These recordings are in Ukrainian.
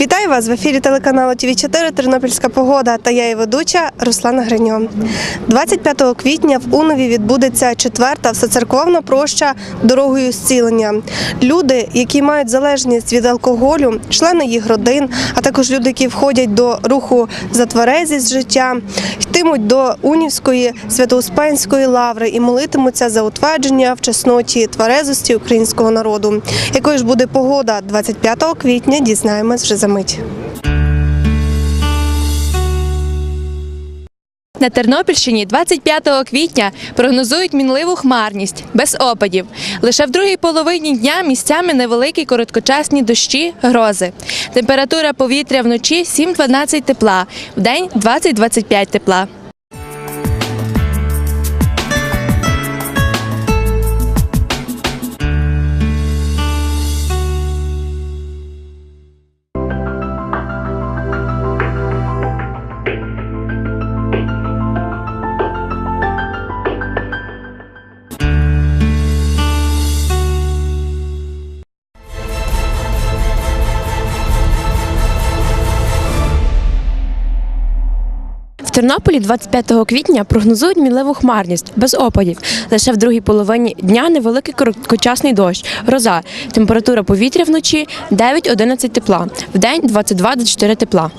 Вітаю вас в ефірі телеканалу ТВ 4 Тернопільська погода та я і ведуча Руслана Гриньо. 25 квітня в Унові відбудеться четверта всецерковна проща дорогою зцілення. Люди, які мають залежність від алкоголю, члени їх родин, а також люди, які входять до руху за тверезість життя, йтимуть до Унівської Свято-Успенської лаври і молитимуться за утвердження в чесноті тверезості українського народу. Якою ж буде погода 25 квітня, дізнаємось вже за мить. На Тернопільщині 25 квітня прогнозують мінливу хмарність без опадів. Лише в другій половині дня місцями невеликі короткочасні дощі, грози. Температура повітря вночі 7-12 тепла, вдень 20-25 тепла. Тернополі 25 квітня прогнозують мінливу хмарність без опадів. Лише в другій половині дня невеликий короткочасний дощ, гроза. Температура повітря вночі 9-11 тепла, в день 22-24 тепла.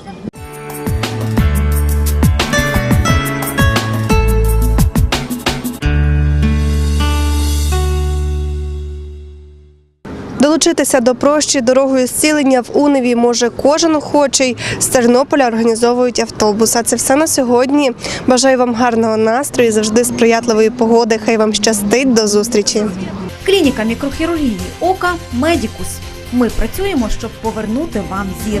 Долучитися до прощі дорогою зцілення в Уневі може кожен охочий. З Тернополя організовують автобус. А це все на сьогодні. Бажаю вам гарного настрою, завжди сприятливої погоди. Хай вам щастить. До зустрічі. Клініка мікрохірургії ока Медікус. Ми працюємо, щоб повернути вам зір.